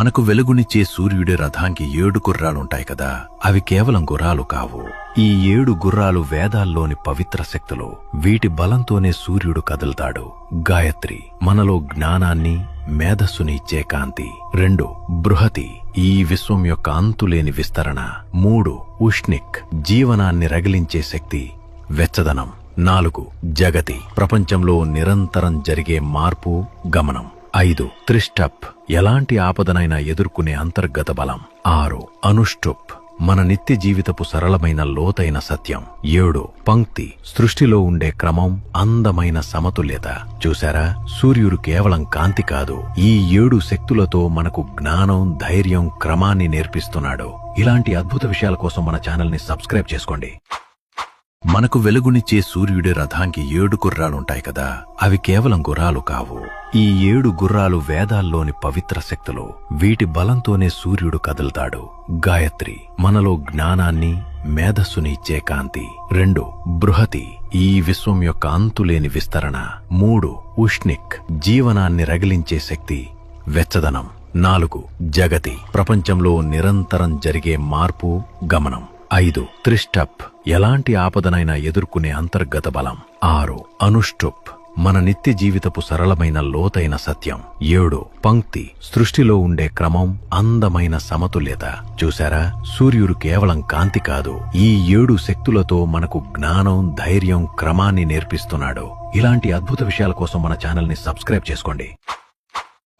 మనకు వెలుగునిచ్చే సూర్యుడి రథానికి ఏడు గుర్రాలుంటాయి కదా అవి కేవలం గుర్రాలు కావు. ఈ ఏడు గుర్రాలు వేదాల్లోని పవిత్ర శక్తులు. వీటి బలంతోనే సూర్యుడు కదులుతాడు. గాయత్రి మనలో జ్ఞానాన్ని మేధస్సుని ఇచ్చే కాంతి. రెండు బృహతి ఈ విశ్వం యొక్క అంతులేని విస్తరణ. మూడు ఉష్ణిక్ జీవనాన్ని రగిలించే శక్తి. వెచ్చదనం. నాలుగు జగతి ప్రపంచంలో నిరంతరం జరిగే మార్పు గమనం. ఐదు. త్రిష్టప్. ఎలాంటి ఆపదనైనా ఎదుర్కొనే అంతర్గత బలం. ఆరు. అనుష్టుప్. మన నిత్య జీవితపు సరళమైన లోతైన సత్యం. ఏడు. పంక్తి. సృష్టిలో ఉండే క్రమం అందమైన సమతుల్యత. చూసారా సూర్యుడు కేవలం కాంతి కాదు. ఈ ఏడు శక్తులతో మనకు జ్ఞానం ధైర్యం క్రమాన్ని నేర్పిస్తున్నాడు. ఇలాంటి అద్భుత విషయాల కోసం మన ఛానల్ని సబ్స్క్రైబ్ చేసుకోండి. మనకు వెలుగునిచ్చే సూర్యుడి రథానికి ఏడు గుర్రాలుంటాయి కదా? అవి కేవలం గుర్రాలు కావు. ఈ ఏడు గుర్రాలు వేదాల్లోని పవిత్ర శక్తులు వీటి బలంతోనే సూర్యుడు కదులుతాడు. గాయత్రి మనలో జ్ఞానాన్ని మేధస్సుని ఇచ్చే కాంతి. రెండు బృహతి ఈ విశ్వం యొక్క అంతులేని విస్తరణ. మూడు ఉష్ణిక్ జీవనాన్ని రగిలించే శక్తి. వెచ్చదనం. నాలుగు జగతి ప్రపంచంలో నిరంతరం జరిగే మార్పు గమనం. ఐదు త్రిష్టప్ ఎలాంటి ఆపదనైనా ఎదుర్కొనే అంతర్గత బలం. ఆరు అనుష్టుప్ మన నిత్య జీవితపు సరళమైన లోతైన సత్యం. ఏడు పంక్తి సృష్టిలో ఉండే క్రమం అందమైన సమతుల్యత. చూశారా? సూర్యుడు కేవలం కాంతి కాదు. ఈ ఏడు శక్తులతో మనకు జ్ఞానం ధైర్యం క్రమాన్ని నేర్పిస్తున్నాడు. ఇలాంటి అద్భుత విషయాల కోసం మన ఛానల్ని సబ్స్క్రైబ్ చేసుకోండి.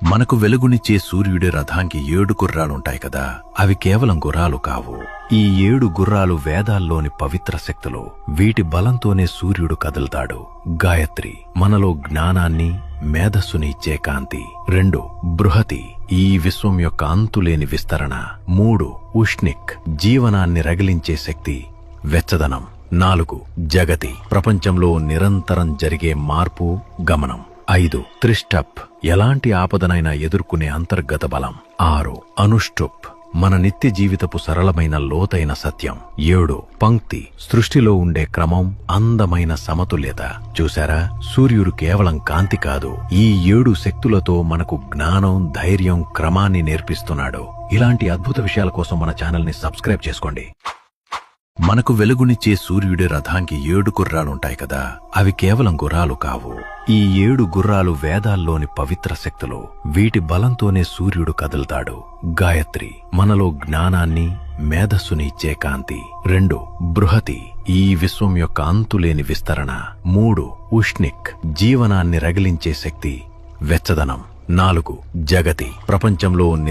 మనకు వెలుగునిచ్చే సూర్యుడి రథానికి ఏడు గుర్రాలుంటాయి కదా అవి కేవలం గుర్రాలు కావు. ఈ ఏడు గుర్రాలు వేదాల్లోని పవిత్ర శక్తులు. వీటి బలంతోనే సూర్యుడు కదులుతాడు. గాయత్రి మనలో జ్ఞానాన్ని మేధస్సుని ఇచ్చే కాంతి. రెండు బృహతి ఈ విశ్వం యొక్క అంతులేని విస్తరణ. మూడు ఉష్ణిక్ జీవనాన్ని రగిలించే శక్తి. వెచ్చదనం. నాలుగు జగతి ప్రపంచంలో నిరంతరం జరిగే మార్పు గమనం. ఐదు త్రిష్టప్ ఎలాంటి ఆపదనైనా ఎదుర్కొనే అంతర్గత బలం. ఆరు అనుష్టుప్. మన నిత్య జీవితపు సరళమైన లోతైన సత్యం. ఏడు పంక్తి. సృష్టిలో ఉండే క్రమం అందమైన సమతుల్యత. చూసారా సూర్యుడు కేవలం కాంతి కాదు. ఈ ఏడు శక్తులతో మనకు జ్ఞానం ధైర్యం క్రమాన్ని నేర్పిస్తున్నాడు. ఇలాంటి అద్భుత విషయాల కోసం మన ఛానల్ని సబ్స్క్రైబ్ చేసుకోండి. మనకు వెలుగునిచ్చే సూర్యుడి రథానికి ఏడు గుర్రాలుంటాయి కదా? అవి కేవలం గుర్రాలు కావు. ఈ ఏడు గుర్రాలు వేదాల్లోని పవిత్ర శక్తులు. వీటి బలంతోనే సూర్యుడు కదులుతాడు. గాయత్రి మనలో జ్ఞానాన్ని మేధస్సుని ఇచ్చే కాంతి. రెండు బృహతి ఈ విశ్వం యొక్క అంతులేని విస్తరణ. మూడు ఉష్ణిక్ జీవనాన్ని రగిలించే శక్తి. వెచ్చదనం. నాలుగు జగతి. ప్రపంచంలో నిర